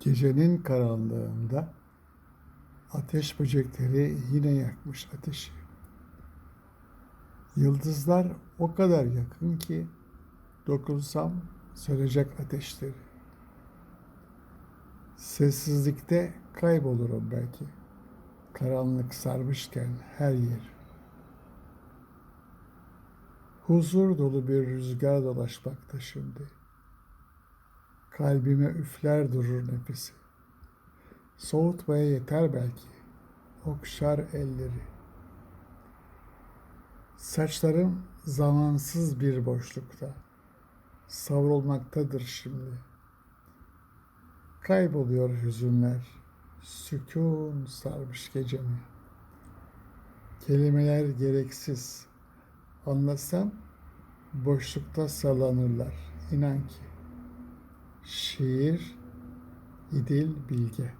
Gecenin karanlığında ateş böcekleri yine yakmış ateşi. Yıldızlar o kadar yakın ki dokunsam sönecek ateşleri. Sessizlikte kaybolurum belki. Karanlık sarmışken her yer. Huzur dolu bir rüzgar dolaşmakta şimdi. Kalbime üfler durur nefesi. Soğutmaya yeter belki. Okşar elleri. Saçlarım zamansız bir boşlukta. Savrulmaktadır şimdi. Kayboluyor hüzünler. Sükun sarmış gecemi. Kelimeler gereksiz. Anlasam boşlukta sallanırlar. İnan ki. Şiir İdil Bilge